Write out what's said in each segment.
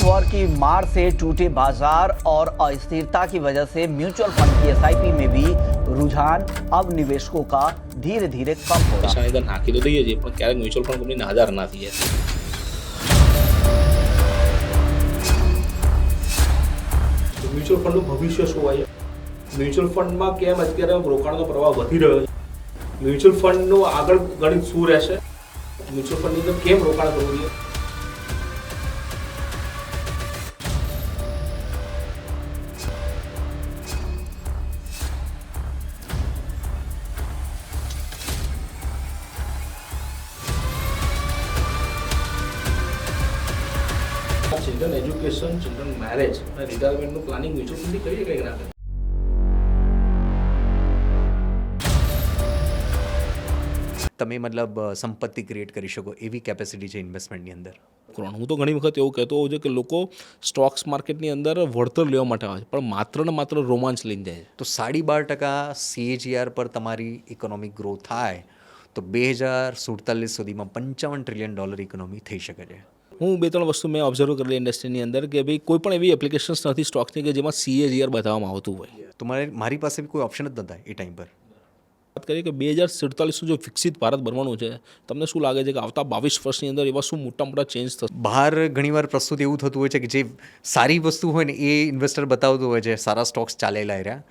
War की मार से टूटे बाजार और अस्थिरता की वजह से म्यूचुअल फंड की एसआईपी में भी रुझान अब निवेशकों का धीरे धीरे कम हो रहा है પૈસા અંદર નાખી તો દઈએ છીએ પણ ક્યારેક મ્યુચ્યુઅલ ફંડ કંપનીને આધાર ના થઈએ મ્યુચ્યુઅલ ફંડનું ભવિષ્ય શું હોય મ્યુચ્યુઅલ ફંડમાં કેમ અત્યારે રોકાણનો પ્રવાહ વધી રહ્યો છે મ્યુચ્યુઅલ ફંડનું આગળ ગણિત શું રહેશે મ્યુચ્યુઅલ ફંડની અંદર કેમ રોકાણ કરવું જોઈએ ચિલ્ડ્રન મેરેજ અને રિટાયરમેન્ટનું પ્લાનિંગ મ્યુચ્યુઅલ ફંડથી કરી શકાય ના કરે તમે મતલબ સંપત્તિ ક્રિએટ કરી શકો એવી કેપેસિટી છે ઇન્વેસ્ટમેન્ટની અંદર? કરોડ હું તો ઘણી વખત એવું કહેતો હોઉં છું કે લોકો સ્ટોક્સ માર્કેટની અંદર વળતર લેવા માટે આવે છે પણ માત્ર ને માત્ર રોમાંચ લઈને જાય છે. તો સાડી બાર ટકા સીએજીઆર પર તમારી ઇકોનોમિક ગ્રોથ થાય તો બે હજાર સુડતાલીસ સુધીમાં પંચાવન ટ્રિલિયન ડોલર ઇકોનોમી થઈ શકે છે. હું બે ત્રણ વસ્તુ મેં ઓબ્ઝર્વ કરેલી ઇન્ડસ્ટ્રીની અંદર કે ભાઈ કોઈ પણ એવી એપ્લિકેશન્સ નથી સ્ટોક્સની કે જેમાં સીએજીઆર બતાવવામાં આવતું હોય. તો મારે મારી પાસે બી કોઈ ઓપ્શન જ નહોતા એ ટાઈમ પર. વાત કરીએ કે બે હજાર સુડતાલીસનું જો વિકસિત ભારત બનવાનું છે તમને શું લાગે છે કે આવતા બાવીસ વર્ષની અંદર એવા શું મોટા મોટા ચેન્જ થશે? બહાર ઘણીવાર પ્રસ્તુત એવું થતું હોય છે કે જે સારી વસ્તુ હોય ને એ ઇન્વેસ્ટર બતાવતું હોય છે સારા સ્ટોક્સ ચાલેલા રહ્યા.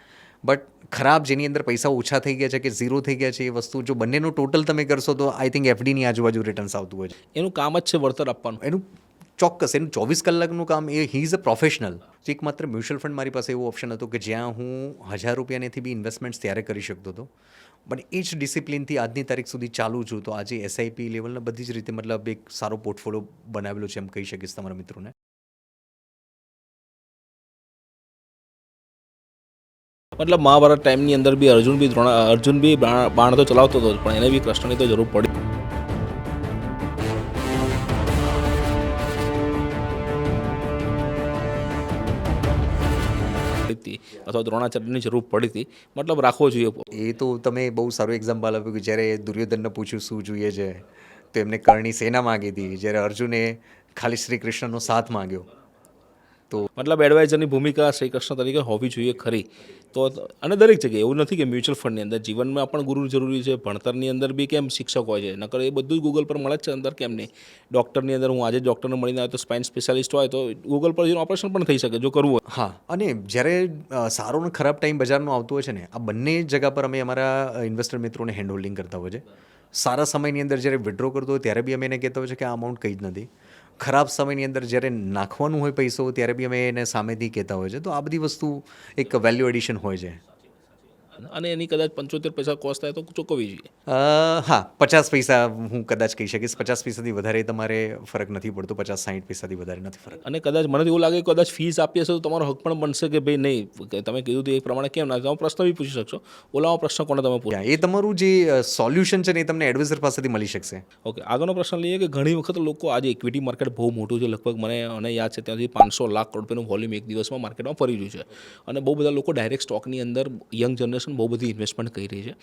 બટ ખરાબ જેની અંદર પૈસા ઓછા થઈ ગયા છે કે ઝીરો થઈ ગયા છે એ વસ્તુ જો બંનેનું ટોટલ તમે કરશો તો આઈ થિંક એફડીની આજુબાજુ રિટર્ન્સ આવતું હોય છે. એનું કામ જ છે વળતર આપવાનું. એનું ચોક્કસ એનું ચોવીસ કલાકનું કામ એ હી ઇઝ અ પ્રોફેશનલ એક માત્ર મ્યુચ્યુઅલ ફંડ મારી પાસે એવો ઓપ્શન હતો કે જ્યાં હું હજાર રૂપિયાનેથી બી ઇન્વેસ્ટમેન્ટ્સ ત્યારે કરી શકતો હતો. પણ એ જ ડિસિપ્લિનથી આજની તારીખ સુધી ચાલુ છું તો આજે એસઆઈપી લેવલના બધી જ રીતે મતલબ એક સારો પોર્ટફોલિયો બનાવેલો છે એમ કહી શકીશ તમારા મિત્રોને. મતલબ મહાભારત ટાઈમની અંદર બી અર્જુન બી દ્રોણ અર્જુન બી બાણ તો ચલાવતો હતો, પણ એને બી કૃષ્ણની તો જરૂર પડી. હતી અથવા દ્રોણાચાર્યની જરૂર પડી હતી મતલબ રાખવો જોઈએ. એ તો તમે બહુ સારું એક્ઝામ્પલ આપ્યું કે જ્યારે દુર્યોધનને પૂછ્યું શું જોઈએ છે, તો એમને કર્ણની સેના માગી હતી. જ્યારે અર્જુને ખાલી શ્રી કૃષ્ણનો સાથ માંગ્યો. તો મતલબ એડવાઇઝરની ભૂમિકા શ્રી કૃષ્ણ તરીકે હોવી જોઈએ ખરી. તો અને દરેક જગ્યાએ એવું નથી કે મ્યુચ્યુઅલ ફંડની અંદર જીવનમાં પણ ગુરુ જરૂરી છે, ભણતરની અંદર બી કેમ શિક્ષક હોય છે, નકર એ બધું જ ગૂગલ પર મળે જ છે અંદર કેમ નહીં. ડૉક્ટરની અંદર હું આજે ડૉક્ટરને મળીને આવ્યો તો સ્પાઇન સ્પેશિયાલિસ્ટ હોય તો ગૂગલ પર જઈને ઓપરેશન પણ થઈ શકે જો કરવું હોય. હા, અને જ્યારે સારો અને ખરાબ ટાઈમ બજારનો આવતો હોય છે ને, આ બંને જગા પર અમે અમારા ઇન્વેસ્ટર મિત્રોને હેન્ડ હોલ્ડિંગ કરતા હોય છે સારા સમયની અંદર જ્યારે વિડ્રો કરતો હોય ત્યારે બી અમે એને કહેતા હોય છે કે આ અમાઉન્ટ કંઈ જ નથી. ખરાબ સમયની અંદર જ્યારે નાખવાનું હોય પૈસો, ત્યારે બી અમે એને સામેથી કહેતા હોય છે. તો આ બધી વસ્તુ એક વેલ્યુ એડિશન હોય છે. અને એની કદાચ પંચોતેર પૈસા કોસ્ટ થાય તો ચૂકવવી જોઈએ. હા પચાસ પૈસા હું કદાચ કહી શકીશ. પચાસ પૈસાથી વધારે તમારે ફરક નથી પડતો પચાસ સાઠ પૈસાથી વધારે નથી ફરક. અને કદાચ મને એવું લાગે કે કદાચ ફીસ આપી હશે તો તમારો હક પણ બનશે કે ભાઈ નહીં? તમે કીધું તો એ પ્રમાણે કેમ ના તમે પ્રશ્ન બી પૂછી શકશો. ઓલામાં પ્રશ્ન કોને તમે પૂછ્યા એ તમારું જે સોલ્યુશન છે ને એ તમને એડવાઇઝર પાસેથી મળી શકશે. ઓકે આગળનો પ્રશ્ન લઈએ કે ઘણી વખત લોકો આજે ઇક્વિટી માર્કેટ બહુ મોટું છે. લગભગ મને અને યાદ છે ત્યાંથી પાંચસો લાખ કરોડ રૂપિયાનું વોલ્યુમ એક દિવસમાં માર્કેટમાં ફરી રહ્યું છે. અને બહુ બધા લોકો ડાયરેક્ટ સ્ટોકની અંદર યંગ જનરેશન બહુ બધી ઇન્વેસ્ટમેન્ટ કરી રહી છે.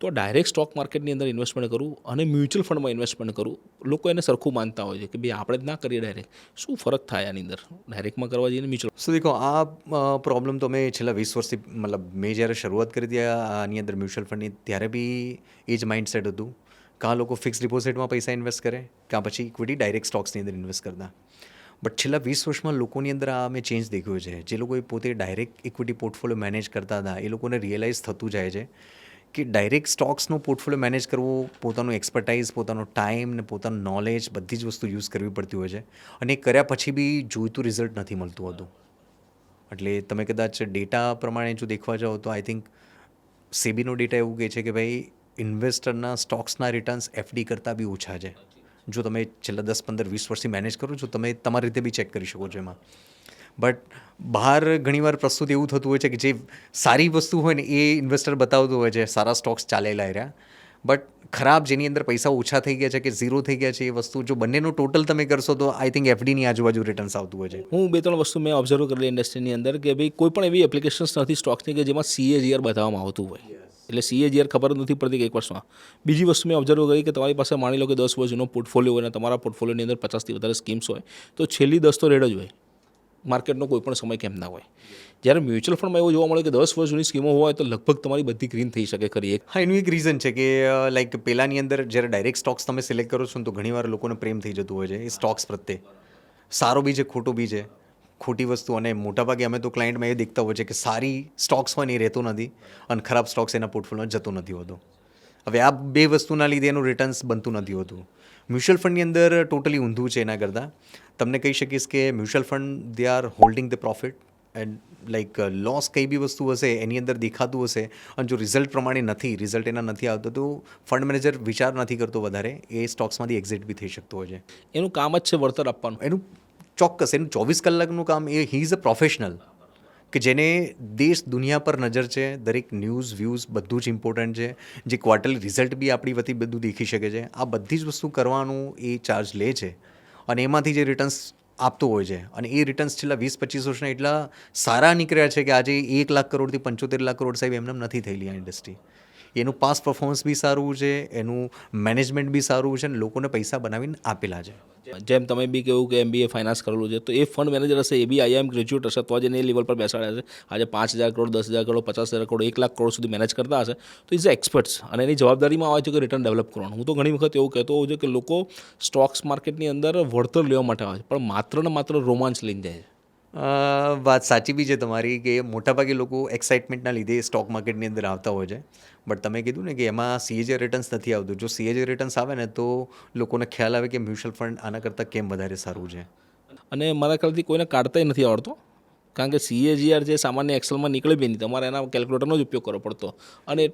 તો ડાયરેક્ટ સ્ટોક માર્કેટની અંદર ઇન્વેસ્ટમેન્ટ કરવું અને મ્યુચ્યુઅલ ફંડમાં ઇન્વેસ્ટમેન્ટ કરવું લોકો એને સરખું માનતા હોય છે કે ભાઈ આપણે જ ના કરીએ ડાયરેક્ટ શું ફરક થાય આની અંદર? ડાયરેક્ટમાં કરવા જઈએ મ્યુચ્યુઅલ સો દેખો, આ પ્રોબ્લેમ તો મેં છેલ્લા વીસ વર્ષથી, મતલબ મેં જ્યારે શરૂઆત કરી હતી આની અંદર મ્યુચ્યુઅલ ફંડની ત્યારે બી એ જ માઇન્ડસેટ હતું. કાં લોકો ફિક્સ ડિપોઝિટમાં પૈસા ઇન્વેસ્ટ કરે, કાં પછી ઇક્વિટી ડાયરેક્ટ સ્ટોક્સની અંદર ઇન્વેસ્ટ કરતા. બટ છેલ્લા વીસ વર્ષમાં લોકોની અંદર આ મેં ચેન્જ દેખ્યો છે. જે લોકોએ પોતે ડાયરેક્ટ ઇક્વિટી પોર્ટફોલિયો મેનેજ કરતા હતા, એ લોકોને રિયલાઇઝ થતું જાય છે કે ડાયરેક્ટ સ્ટોક્સનો પોર્ટફોલિયો મેનેજ કરવો, પોતાનું એક્સપર્ટાઇઝ પોતાનો ટાઈમ ને પોતાનું નોલેજ બધી જ વસ્તુ યુઝ કરવી પડતી હોય છે. અને કર્યા પછી બી જોઈતું રિઝલ્ટ નથી મળતું હતું. એટલે તમે કદાચ ડેટા પ્રમાણે જો દેખવા જાઓ તો આઈ થિંક સેબીનો ડેટા એવું કહે છે કે ભાઈ ઇન્વેસ્ટરના સ્ટોક્સના રિટર્ન્સ એફડી કરતાં બી ઓછા છે. જો તમે છેલ્લા દસ, પંદર, વીસ વર્ષથી મેનેજ કરો છો તમે તમારી રીતે બી ચેક કરી શકો છો એમાં. બટ બહાર ઘણીવાર પ્રસ્તુત એવું થતું હોય છે કે જે સારી વસ્તુ હોય ને એ ઇન્વેસ્ટર બતાવતું હોય છે, સારા સ્ટોક્સ ચાલેલા રહ્યા. બટ ખરાબ જેની અંદર પૈસા ઓછા થઈ ગયા છે કે ઝીરો થઈ ગયા છે એ વસ્તુ, જો બંનેનું ટોટલ તમે કરશો તો આઈ થિંક એફડીની આજુબાજુ રિટર્ન્સ આવતું હોય છે. હું બે ત્રણ વસ્તુ મેં ઓબ્ઝર્વ કરેલી ઇન્ડસ્ટ્રીની અંદર કે ભાઈ કોઈ પણ એવી એપ્લિકેશન્સ નથી સ્ટોક્સની કે જેમાં સીએજીઆર બતાવવામાં આવતું હોય. એટલે સીએજીઆર ખબર નથી પડતી કે એક વર્ષમાં બીજી વસ્તુ મેં ઓબ્ઝર્વ કરી કે તમારી પાસે માની લો કે દસ વર્ષ જૂનો પોર્ટફોલિયો હોય અને તમારા પોર્ટફોલિયોની અંદર પચાસથી વધારે સ્કીમ્સ હોય, તો છેલ્લી દસ તો રેડ જ હોય. માર્કેટનો કોઈ પણ સમય કેમ ના હોય. જ્યારે મ્યુચ્યુઅલ ફંડમાં એવું જોવા મળે કે દસ વર્ષ જૂની સ્કીમો હોય તો લગભગ તમારી બધી ગ્રીન થઈ શકે ખરી એક. હા, એનું એક રીઝન છે કે લાઈક પહેલાંની અંદર જ્યારે ડાયરેક્ટ સ્ટોક્સ તમે સિલેક્ટ કરો છો તો ઘણીવાર લોકોને પ્રેમ થઈ જતું હોય છે, એ સ્ટોક્સ પ્રત્યે. સારો બી છે, ખોટો બી છે. ખોટી વસ્તુ અને મોટાભાગે અમે તો ક્લાયન્ટમાં એ દેખતા હોય છે કે સારી સ્ટોક્સ હોય ને એ રહેતો નથી અને ખરાબ સ્ટોક્સ એના પોર્ટફોલિયોમાં જતો નથી હોતો. હવે આ બે વસ્તુના લીધે એનું રિટર્ન્સ બનતું નથી હોતું. મ્યુચ્યુઅલ ફંડની અંદર ટોટલી ઊંધું છે એના કરતાં. તમને કહી શકીશ કે mutual fund they are holding the profit and like loss કઈ બી વસ્તુ હશે એની અંદર દેખાતું હશે અને જો રિઝલ્ટ પ્રમાણે નથી રિઝલ્ટ એના નથી આવતો તો ફંડ મેનેજર વિચાર નથી કરતો વધારે. એ સ્ટોક્સમાંથી એક્ઝિટ બી થઈ શકતો હોય છે. એનું કામ જ છે વળતર આપવાનું. એનું ચોક્કસ એનું ચોવીસ કલાકનું કામ એ હી ઇઝ અ પ્રોફેશનલ કે જેને દેશ દુનિયા પર નજર છે દરેક ન્યૂઝ વ્યૂઝ બધું જ ઇમ્પોર્ટન્ટ છે. જે ક્વાર્ટરલી રિઝલ્ટ બી આપણી વતી બધું દેખી શકે છે. આ બધી જ વસ્તુ કરવાનું એ ચાર્જ લે છે. અને એમાંથી જે રિટર્ન્સ આપતો હોય છે. અને એ રિટર્ન્સ છેલ્લા વીસ, પચીસ વર્ષના એટલા સારા નીકળ્યા છે કે આજે એક લાખ કરોડથી પંચોતેર લાખ કરોડ સાહેબ એમને નથી થયેલી આ ઇન્ડસ્ટ્રી એનું પાસ પરફોર્મન્સ બી સારું છે એનું મેનેજમેન્ટ બી સારું છે અને લોકોને પૈસા બનાવીને આપેલા છે. જેમ તમે બી કહ્યું કે એમબીએ ફાઇનાન્સ કરેલું છે તો એ ફંડ મેનેજર હશે એ બી આઈએમ ગ્રેજ્યુએટ હશે તો જ એને લેવલ પર બેસાડ્યા છે. આજે પાંચ હજાર કરોડ દસ હજાર કરોડ પચાસ હજાર કરોડ એક લાખ કરોડ સુધી મેનેજ કરતા હશે તો ઇઝ એક્સપર્ટ્સ અને એની જવાબદારીમાં આવે છે કે રિટર્ન ડેવલપ કરવાનું. હું તો ઘણી વખત એવું કહેતો હોઉં છું કે લોકો સ્ટોક્સ માર્કેટની અંદર વળતર લેવા માટે આવે છે પણ માત્ર ને માત્ર રોમાંચ લઈને જાય છે. અ, વાત સાચી બી છે તમારી કે મોટાભાગે લોકો એક્સાઇટમેન્ટના લીધે સ્ટોક માર્કેટની અંદર આવતા હોય છે. બટ તમે કીધું ને કે એમાં સીએજે રિટર્ન્સ નથી આવતું. જો સીએજે રિટર્ન્સ આવે ને તો લોકોને ખ્યાલ આવે કે મ્યુચ્યુઅલ ફંડ આના કરતાં કેમ વધારે સારું છે. અને મારા ખ્યાલથી કોઈને કાઢતાય નથી આવડતો. કારણ કે સીએજીઆર જે સામાન્ય એક્સેલમાં નીકળે બી નહીં, તમારે એના કેલ્ક્યુલેટરનો જ ઉપયોગ કરવો પડતો. અને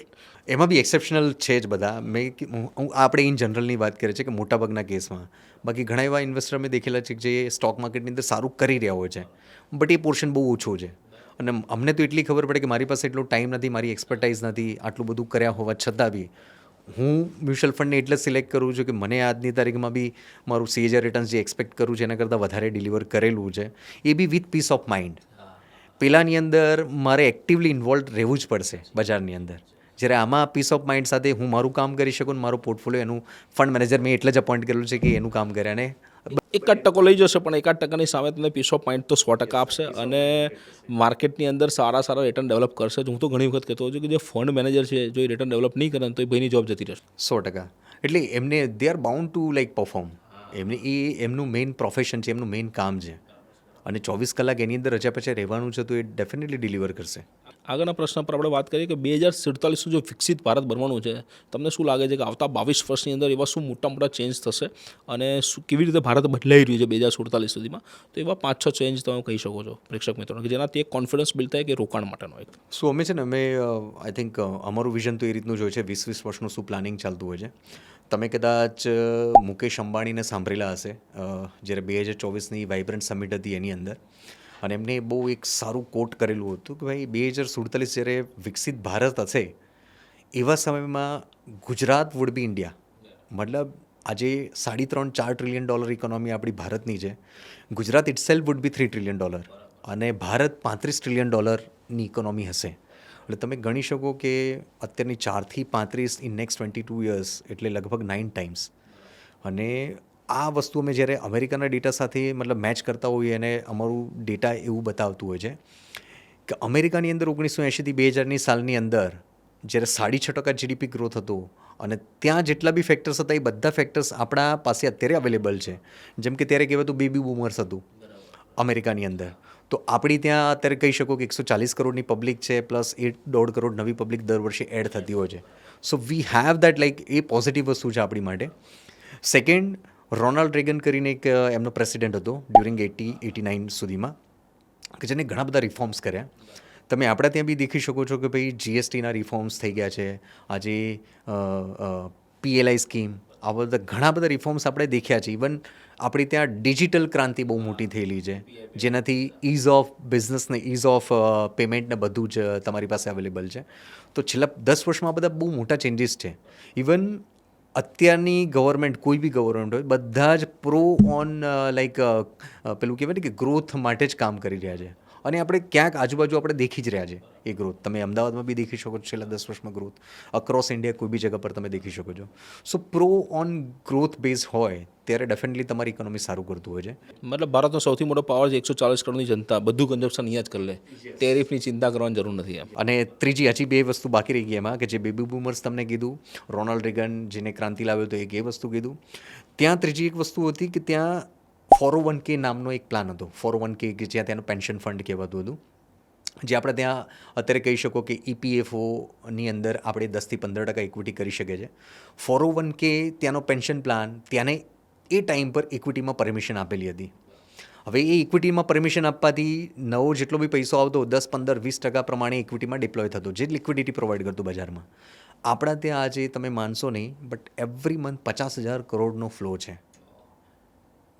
એમાં બી એક્સેપ્શનલ છે જ બધા. મેં હું આપણે ઇન જનરલની વાત કરીએ છીએ કે મોટાભાગના કેસમાં. બાકી ઘણા એવા ઇન્વેસ્ટર મેં દેખેલા છે કે જે સ્ટોક માર્કેટની અંદર સારું કરી રહ્યા હોય છે. બટ એ પોર્શન બહુ ઓછો છે. અને અમને તો એટલી ખબર પડે કે મારી પાસે એટલો ટાઈમ નથી, મારી એક્સપર્ટાઇઝ નથી, આટલું બધું કર્યા હોવા છતાં બી. હું મ્યુચ્યુઅલ ફંડને એટલે સિલેક્ટ કરું છું કે મને આજની તારીખમાં બી મારું સીએજર રિટર્ન્સ જે એક્સપેક્ટ કરું છું, એના કરતાં વધારે ડિલિવર કરેલું છે. એ બી વિથ પીસ ઓફ માઇન્ડ પેલાની અંદર મારે એક્ટિવલી ઇન્વોલ્વ રહેવું જ પડશે બજારની અંદર. જ્યારે આમાં પીસ ઓફ માઇન્ડ સાથે હું મારું કામ કરી શકું ને મારું પોર્ટફોલિયો એનું ફંડ મેનેજર મેં એટલે જ અપોઇન્ટ કરેલું છે કે એનું કામ કરે અને એકાદ ટકો લઈ જશે પણ એકાદ ટકાની સામે તમને પીસ ઓફ માઇન્ડ તો સો ટકા આપશે અને માર્કેટની અંદર સારા સારા રિટર્ન ડેવલપ કરશે જ. હું તો ઘણી વખત કહેતો હોઉં છું કે જે ફંડ મેનેજર છે જો એ રિટર્ન ડેવલપ નહીં કરે તો એ ભાઈની જોબ જતી રહેશે. સો ટકા. એટલે એમને they are bound to like perform એમને એ એમનું મેઇન પ્રોફેશન છે એમનું મેઇન કામ છે. અને ચોવીસ કલાક એની અંદર રજા પછી રહેવાનું છે તો એ ડેફિનેટલી ડિલિવર કરશે. આગળના પ્રશ્ન પર આપણે વાત કરીએ કે બે હજાર સુડતાલીસનું જો વિકસિત ભારત બનવાનું છે તમને શું લાગે છે કે આવતા બાવીસ વર્ષની અંદર એવા શું મોટા મોટા ચેન્જ થશે અને શું કેવી રીતે ભારત બદલાઈ રહ્યું છે બે હજાર સુડતાલીસ સુધીમાં? તો એવા પાંચ છ ચેન્જ તમે કહી શકો છો પ્રેક્ષક મિત્રોને કે જેનાથી એક કોન્ફિડન્સ બિલ્ડ થાય કે રોકાણ માટેનો એક. સો અમે છે ને અમે આઈ થિંક અમારું વિઝન તો એ રીતનું જ હોય છે વીસ વીસ વર્ષનું શું પ્લાનિંગ ચાલતું હોય છે. તમે કદાચ મુકેશ અંબાણીને સાંભળેલા હશે જ્યારે બે હજાર ચોવીસની વાઇબ્રન્ટ સમિટ હતી એની અંદર. અને એમને બહુ એક સારું કોટ કરેલું હતું કે ભાઈ, બે હજાર સુડતાલીસ જ્યારે વિકસિત ભારત હશે, એવા સમયમાં ગુજરાત વુડ બી ઇન્ડિયા મતલબ, આજે સાડી ત્રણ ચાર ટ્રિલિયન ડોલર ઇકોનોમી આપણી ભારતની છે. Gujarat itself would be three trillion dollar અને ભારત પાંત્રીસ ટ્રિલિયન ડોલરની ઇકોનોમી હશે. એટલે તમે ગણી શકો કે અત્યારની ચારથી પાંત્રીસ in next twenty two years એટલે લગભગ નાઇન ટાઈમ્સ અને આ વસ્તુ અમે જ્યારે અમેરિકાના ડેટા સાથે મતલબ મેચ કરતા હોઈએ અને અમારું ડેટા એવું બતાવતું હોય છે કે અમેરિકાની અંદર ઓગણીસો એંશીથી બે હજારની સાલની અંદર જ્યારે સાડી છ ટકા જીડીપી ગ્રોથ હતો અને ત્યાં જેટલા બી ફેક્ટર્સ હતા એ બધા ફેક્ટર્સ આપણા પાસે અત્યારે અવેલેબલ છે. જેમ કે ત્યારે કહેવાતું બેબી બૂમર્સ હતું. અમેરિકાની અંદર. તો આપણી ત્યાં અત્યારે કહી શકો કે એકસો ચાલીસ કરોડની પબ્લિક છે પ્લસ એટ દોઢ કરોડ નવી પબ્લિક દર વર્ષે એડ થતી હોય છે. So we have that like a positive વસ્તુ છે આપણી માટે. સેકન્ડ રોનાલ્ડ રેગન કરીને એક, એમનો પ્રેસિડેન્ટ હતો ડ્યુરિંગ એટી એટી નાઇન સુધીમાં, કે જેને ઘણા બધા રિફોર્મ્સ કર્યા. તમે આપણા ત્યાં બી દેખી શકો છો કે ભાઈ જીએસટીના રિફોર્મ્સ થઈ ગયા છે. આજે પીએલઆઈ સ્કીમ આ બધા ઘણા બધા રિફોર્મ્સ આપણે દેખ્યા છે. ઇવન આપણી ત્યાં ડિજિટલ ક્રાંતિ બહુ મોટી થયેલી છે. જેનાથી ઇઝ ઓફ બિઝનેસ ને ઇઝ ઓફ પેમેન્ટ ને બધું જ તમારી પાસે અવેલેબલ છે. તો છેલ્લા દસ વર્ષમાં બધા બહુ મોટા ચેન્જીસ છે. ઇવન અત્યારની ગવર્મેન્ટ કોઈ બી ગવર્મેન્ટ હોય, બધા જ પ્રો ઓન લાઈક પેલું કહેવાય ને કે ગ્રોથ માટે જ કામ કરી રહ્યા છે. અને આપણે ક્યાંક આજુબાજુ આપણે દેખી જ રહ્યા છે એ ગ્રોથ તમે અમદાવાદમાં બી દેખી શકો છો છેલ્લા દસ વર્ષમાં ગ્રોથ અક્રોસ ઇન્ડિયા કોઈ બી જગ્યા પર તમે દેખી શકો છો. So pro on growth base હોય ત્યારે ડેફિનેટલી તમારી ઇકોનોમી સારું કરતું હોય છે. મતલબ ભારતનો સૌથી મોટો પાવર છે એકસો ચાલીસ કરોડની જનતા. બધું કન્ઝપ્શન અહીંયા જ કરી લે. ટેરિફની ચિંતા કરવાની જરૂર નથી અને ત્રીજી હજી બે વસ્તુ બાકી રહી ગઈ એમાં કે જે બેબી બૂમર્સ તમને કીધું રોનાલ્ડ રેગન જેને ક્રાંતિ લાવ્યો હતો એક એ વસ્તુ કીધું. ત્યાં ત્રીજી એક વસ્તુ હતી કે ત્યાં ફોર વન કે નામનો એક પ્લાન હતો. ફોર વન કે કે જ્યાં ત્યાંનું પેન્શન ફંડ કહેવાતું હતું. જે આપણે ત્યાં અત્યારે કહી શકો કે E ઈપીએફઓની અંદર આપણે દસથી પંદર ટકા ઇક્વિટી કરી શકે છે ફોરો વન કે ત્યાંનો પેન્શન પ્લાન ત્યાંને એ ટાઈમ પર ઇક્વિટીમાં પરમિશન આપેલી હતી. હવે એ ઇક્વિટીમાં પરમિશન આપવાથી નવો જેટલો બી પૈસો આવતો દસ પંદર વીસ ટકા પ્રમાણે ઇક્વિટીમાં ડિપ્લોય થતો, જે લિક્વિડિટી પ્રોવાઈડ કરતું બજારમાં. આપણા ત્યાં આજે તમે માનશો નહીં બટ એવરી મંથ પચાસ હજાર કરોડનો ફ્લો છે.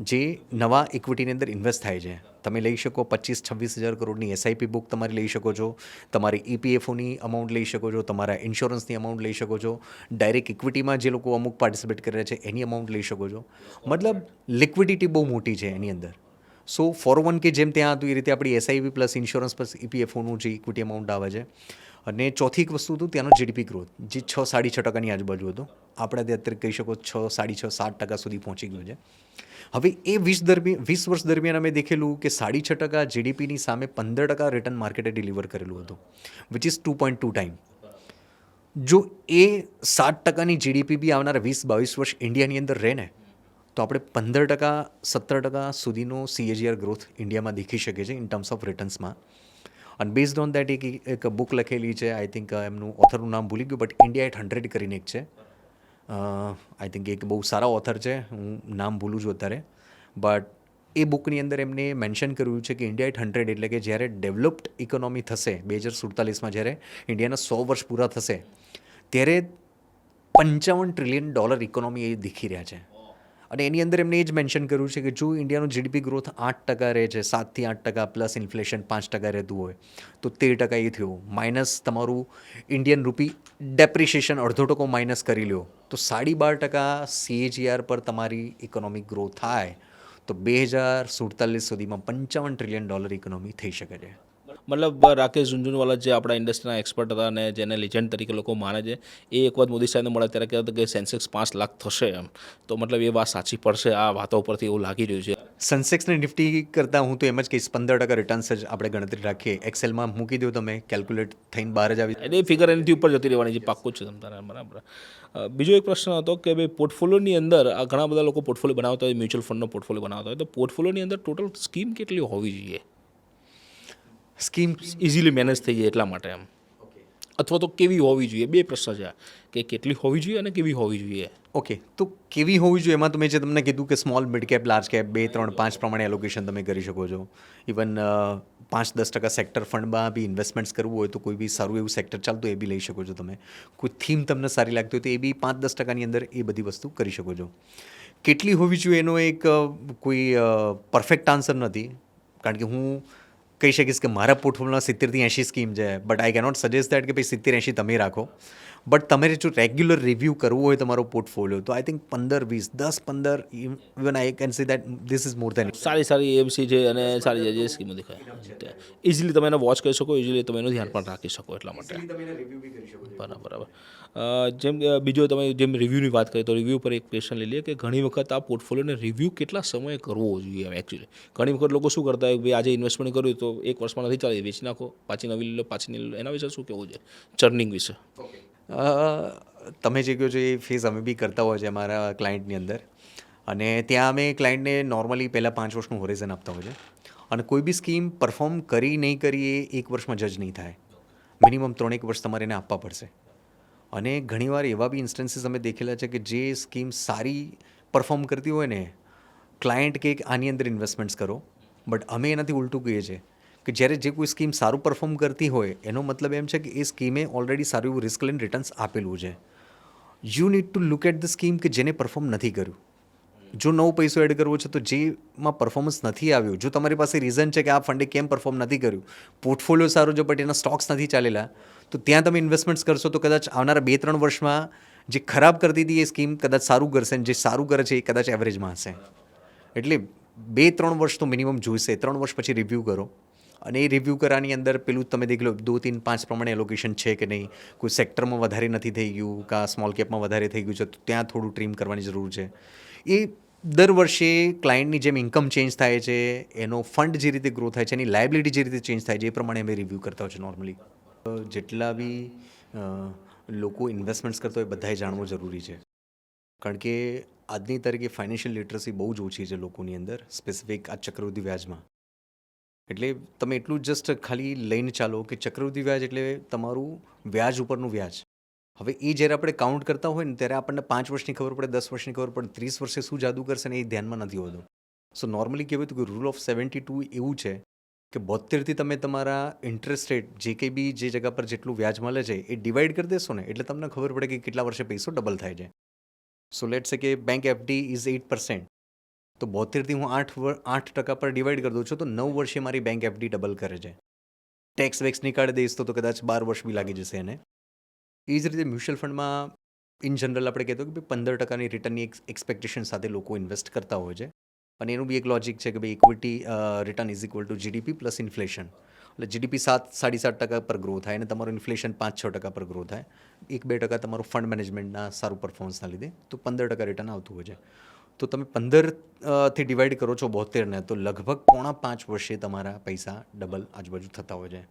જે નવા ઇક્વિટીની અંદર ઇન્વેસ્ટ થાય છે. તમે લઈ શકો પચીસ, છવ્વીસ હજાર કરોડની એસઆઈપી બુક તમારી લઈ શકો છો. તમારી ઈપીએફઓની અમાઉન્ટ લઈ શકો છો. તમારા ઇન્સ્યોરન્સની અમાઉન્ટ લઈ શકો છો. ડાયરેક્ટ ઇક્વિટીમાં જે લોકો અમુક પાર્ટિસિપેટ કરે છે, એની અમાઉન્ટ લઈ શકો છો. મતલબ લિક્વિડિટી બહુ મોટી છે એની અંદર. સો ફોર વન કે જેમ ત્યાં હતું એ રીતે આપણી એસઆઈપી પ્લસ ઇન્સ્યોરન્સ પ્લસ ઈપીએફઓનું જે ઇક્વિટી અમાઉન્ટ આવે છે. અને ચોથી એક વસ્તુ હતું ત્યાંનો જીડીપી ગ્રોથ જે છ, સાડી છ ટકાની આજુબાજુ હતો. આપણે ત્યાં અત્યારે કહી શકો છ, સાડી છ, સાત ટકા સુધી પહોંચી ગયું છે. હવે એ વીસ દરમિયાન વીસ વર્ષ દરમિયાન અમે દેખેલું કે સાડી છ ટકા જીડીપીની સામે પંદર ટકા રિટર્ન માર્કેટે ડિલિવર કરેલું હતું which is two point two time જો એ સાત ટકાની જીડીપી બી આવનારા વીસ, બાવીસ વર્ષ ઇન્ડિયાની અંદર રહે ને, તો આપણે પંદર ટકા, સત્તર ટકા સુધીનો સીએજીઆર ગ્રોથ ઇન્ડિયામાં દેખી શકે છે ઇન ટર્મ્સ ઓફ રિટર્ન્સમાં અને બેઝડ ઓન દેટ એક એક બુક લખેલી છે આઈ થિંક એમનું ઓથરનું નામ ભૂલી ગયું બટ ઇન્ડિયા એટ હંડ્રેડ કરીને એક છે. આઈ થિંક એક બહુ સારા ઓથર છે. હું નામ ભૂલું છું અત્યારે. બટ એ બુકની અંદર એમને મેન્શન કર્યું છે કે ઇન્ડિયા એટ હંડ્રેડ એટલે કે જ્યારે ડેવલપ્ડ ઇકોનોમી થશે, બે હજાર સુડતાલીસમાં જ્યારે ઇન્ડિયાના સો વર્ષ પૂરા થશે, ત્યારે પંચાવન ટ્રિલિયન ડોલર ઇકોનોમી એ દેખી રહ્યા છે. અને એની અંદર એમને એ જ મેન્શન કર્યું છે કે જો ઇન્ડિયાનું જીડીપી ગ્રોથ આઠ ટકા રહે છે સાતથી આઠ ટકા પ્લસ ઇન્ફ્લેશન પાંચ ટકા રહેતું હોય, તો તેર ટકા એ થયું. માઇનસ તમારું ઇન્ડિયન રૂપી ડેપ્રિશિએશન અડધો ટકો માઇનસ કરી લ્યો, તો સાડી બાર ટકા સીએજીઆર પર તમારી ઇકોનોમિક ગ્રોથ થાય, તો બે હજાર સુડતાલીસ સુધીમાં પંચાવન ટ્રિલિયન ડોલર ઇકોનોમી થઈ શકે છે. મતલબ રાકેશ ઝુંઝુનવાલા જે આપણા ઇન્ડસ્ટ્રીના એક્સપર્ટ હતા અને જેને લેજન્ડ તરીકે લોકો માને છે એ એક વખત મોદી સાહેબને મળે ત્યારે કહેતા કે સેન્સેક્સ પાંચ લાખ થશે એમ. તો મતલબ એ વાત સાચી પડશે આ વાતો ઉપરથી એવું લાગી રહ્યું છે. સેન્સેક્સની નિફ્ટી કરતાં હું તો એમ જ કહીશ પંદર ટકા રિટર્ન્સ જ આપણે ગણતરી રાખીએ. એક્સેલમાં મૂકી દો તમે કેલ્ક્યુલેટ થઈને બહાર જ આવી એટલે એ ફિગર એનાથી ઉપર જતી રહેવાની છે પાક્કું જ છે તમારા બરાબર. બીજો એક પ્રશ્ન હતો કે ભાઈ પોર્ટફોલિયોની અંદર ઘણા બધા લોકો પોર્ટફોલિયો બનાવતા હોય મ્યુચ્યુઅલ ફંડનો પોર્ટફોલિયો બનાવતા હોય તો પોર્ટફોલિયોની અંદર ટોટલ સ્કીમ કેટલી હોવી જોઈએ? સ્કીમ ઇઝીલી મેનેજ થઈ જાય એટલા માટે એમ. અથવા તો કેવી હોવી જોઈએ? બે પ્રશ્ન છે કે કેટલી હોવી જોઈએ અને કેવી હોવી જોઈએ? ઓકે તો કેવી હોવી જોઈએ? એમાં તમે જે તમને કીધું કે small mid cap large cap બે ત્રણ પાંચ પ્રમાણે એલોકેશન તમે કરી શકો છો. ઇવન પાંચ દસ ટકા સેક્ટર ફંડમાં બી ઇન્વેસ્ટમેન્ટ્સ કરવું હોય તો કોઈ બી સારું એવું સેક્ટર ચાલતું એ બી લઈ શકો છો તમે. કોઈ થીમ તમને સારી લાગતી હોય તો એ બી પાંચ દસ ટકાની અંદર એ બધી વસ્તુ કરી શકો છો. કેટલી હોવી જોઈએ એનો એક કોઈ પરફેક્ટ આન્સર નથી. કારણ કે હું કહી શકીશ કે મારા પોર્ટફોલિયોમાં સિત્તેરથી એંશી સ્કીમ છે. But I cannot suggest that કે ભાઈ સિત્તેર એંશી તમે રાખો. બટ તમારે જો રેગ્યુલર રિવ્યૂ કરવું હોય તમારો પોર્ટફોલિયો તો આઈ થિંક પંદર વીસ દસ પંદર even I can see that this is more than સારી સારી એમસી છે અને સારી જે સ્કીમો દેખાય. ઇઝીલી તમે એને વોચ કરી શકો ઇઝીલી તમે એનું ધ્યાન પણ રાખી શકો એટલા માટે. બરાબર બરાબર. જેમ કે બીજો તમે જેમ રિવ્યૂની વાત કરી તો રિવ્યૂ પર એક ક્વેશ્ચન લઈ લઈએ કે ઘણી વખત આ પોર્ટફોલિયોને રિવ્યૂ કેટલા સમયે કરવો જોઈએ એકચ્યુઅલી ઘણી વખત લોકો શું કરતા હોય ભાઈ આજે ઇન્વેસ્ટમેન્ટ કર્યું તો એક વર્ષમાં નથી ચાલી વેચી નાખો પાછી નવી લો પાછી નહીં લો એના વિશે શું કહેવું છે? ચર્નિંગ વિશે. તમે જે કહો છો એ ફેઝ અમે બી કરતા હોય છે અમારા ક્લાયન્ટની અંદર. અને ત્યાં અમે ક્લાયન્ટને નોર્મલી પહેલાં પાંચ વર્ષનું હોરિઝન આપતા હોય છે. અને કોઈ બી સ્કીમ પરફોર્મ કરી નહીં કરી એ એક વર્ષમાં જજ નહીં થાય. મિનિમમ ત્રણેક વર્ષ તમારે એને આપવા પડશે. અને ઘણીવાર એવા બી ઇન્સ્ટન્સીસ અમે દેખેલા છે કે જે સ્કીમ સારી પરફોર્મ કરતી હોય ને ક્લાયન્ટ કે આની અંદર ઇન્વેસ્ટમેન્ટ્સ કરો. બટ અમે એનાથી ઉલટું કહીએ છીએ કે જ્યારે જે કોઈ સ્કીમ સારું પરફોર્મ કરતી હોય, એનો મતલબ એમ છે કે એ સ્કીમે ઓલરેડી સારું એવું રિસ્ક લઈને રિટર્ન્સ આપેલું છે. You need to look at the scheme કે જેને પરફોર્મ નથી કર્યું. જો નવો પૈસો એડ કરવો છે તો જેમાં પરફોર્મન્સ નથી આવ્યો, જો તમારી પાસે રીઝન છે કે આ ફંડે કેમ પરફોર્મ નથી કર્યું પોર્ટફોલિયો સારું જો બટ એના સ્ટોક્સ નથી ચાલેલા, તો ત્યાં તમે ઇન્વેસ્ટમેન્ટ્સ કરશો તો કદાચ આવનારા બે ત્રણ વર્ષમાં જે ખરાબ કરતી હતી એ સ્કીમ કદાચ સારું કરશે અને જે સારું કરે છે એ કદાચ એવરેજમાં હશે. એટલે બે ત્રણ વર્ષ તો મિનિમમ જોઈશે, ત્રણ વર્ષ પછી રિવ્યૂ કરો. અને એ રિવ્યૂ કરવાની અંદર પેલું તમે દેખ લો, દો તીન પાંચ પ્રમાણે એલોકેશન છે કે નહીં. કોઈ સેક્ટરમાં વધારે નથી થઈ ગયું કાં સ્મોલ કેપમાં વધારે થઈ ગયું છે, તો ત્યાં થોડું ટ્રીમ કરવાની જરૂર છે. એ દર વર્ષે ક્લાયન્ટની જેમ ઇન્કમ ચેન્જ થાય છે, એનો ફંડ જે રીતે ગ્રો થાય છે, એની લાયબિલિટી જે રીતે ચેન્જ થાય છે, એ પ્રમાણે અમે રિવ્યૂ કરતા હોય છે નોર્મલી જેટલા બી લોકો ઇન્વેસ્ટમેન્ટ્સ કરતા હોય, બધાએ જાણવું જરૂરી છે. કારણ કે આજની તારીખે ફાઇનાન્શિયલ લિટરસી બહુ જ ઓછી છે લોકોની અંદર સ્પેસિફિક આ ચક્રવૃદ્ધિ વ્યાજમાં. એટલે તમે એટલું જસ્ટ ખાલી લઈને ચાલો કે ચક્રવૃદ્ધિ વ્યાજ એટલે તમારું વ્યાજ ઉપરનું વ્યાજ. હવે એ જ્યારે આપણે કાઉન્ટ કરતા હોય ને, ત્યારે આપણને પાંચ વર્ષની ખબર પડે, દસ વર્ષની ખબર પડે, ત્રીસ વર્ષે શું જાદુ કરશે ને એ ધ્યાનમાં નથી હોતું. સો નોર્મલી કહેવાય કે રૂલ ઓફ સેવન્ટી ટુ એવું છે કે બોતેરથી તમે તમારા ઇન્ટરેસ્ટ રેટ જે કંઈ બી જે જગા પર જેટલું વ્યાજ મળે છે એ ડિવાઈડ કરી દેશો ને, એટલે તમને ખબર પડે કે કેટલા વર્ષે પૈસો ડબલ થાય છે. સો લેટ સે કે bank FD is eight percent તો બોતેરથી હું આઠ આઠ ટકા પર ડિવાઈડ કરી દઉં છું, તો નવ વર્ષે મારી બેંક એફડી ડબલ કરે છે. ટેક્સ વેક્સ નીકાળી દઈશ તો તો કદાચ બાર વર્ષ બી લાગી જશે એને. એ જ રીતે મ્યુચ્યુઅલ ફંડમાં ઇન જનરલ આપણે કહેતો કે ભાઈ પંદર ટકાની રિટર્નની એક્સપેક્ટેશન સાથે લોકો ઇન્વેસ્ટ કરતા હોય છે. અને એનું બી એક લોજિક છે કે ભાઈ equity return is equal to GDP plus inflation એટલે જીડીપી સાત, સાડી સાત ટકા પર ગ્રો થાય અને તમારું ઇન્ફ્લેશન પાંચ, છ ટકા પર ગ્રો થાય. એક, બે ટકા તમારું ફંડ મેનેજમેન્ટના સારું પરફોર્મન્સના લીધે તો પંદર ટકા રિટર્ન આવતું હોય છે. તો તમે પંદરથી ડિવાઈડ કરો છો બોતેરને, તો લગભગ પોણા પાંચ વર્ષે તમારા પૈસા ડબલ આજુબાજુ થતા હોય છે.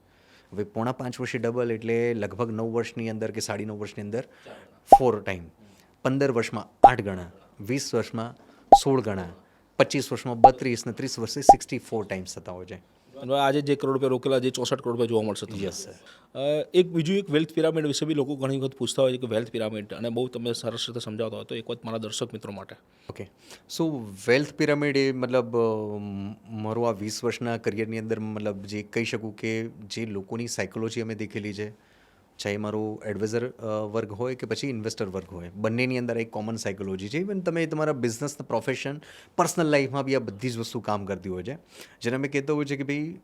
હવે પોણા પાંચ વર્ષે ડબલ એટલે લગભગ નવ વર્ષની અંદર કે સાડી નવ વર્ષની અંદર ફોર ટાઈમ પંદર વર્ષમાં આઠ ગણા, વીસ વર્ષમાં સોળ ગણા, પચીસ વર્ષમાં બત્રીસ ને ત્રીસ વર્ષે સિક્સટી ફોર ટાઈમ્સ થતા હોય છે. અને આજે જે કરોડ રૂપિયા રોકેલા જે ચોસઠ કરોડ રૂપિયા જોવા મળશે. યસ એક બીજું એક વેલ્થ પિરામિડ વિશે બી લોકો ઘણી વખત પૂછતા હોય છે કે વેલ્થ પિરામિડ અને બહુ તમે સરસ રીતે સમજાવતા હોય તો એક વખત મારા દર્શક મિત્રો માટે. ઓકે સો વેલ્થ પિરામિડ એ મતલબ મારું આ વીસ વર્ષના કરિયરની અંદર મતલબ જે કહી શકું કે જે લોકોની સાયકોલોજી અમે દેખેલી છે. ચાહે મારું એડવાઇઝર વર્ગ હોય કે પછી ઇન્વેસ્ટર વર્ગ હોય. બંનેની અંદર એક કોમન સાયકોલોજી છે. ઇવન તમે તમારા બિઝનેસના પ્રોફેશન પર્સનલ લાઈફમાં બી આ બધી જ વસ્તુ કામ કરતી હોય છે. જેને મેં કહેતો હોય છે કે ભાઈ,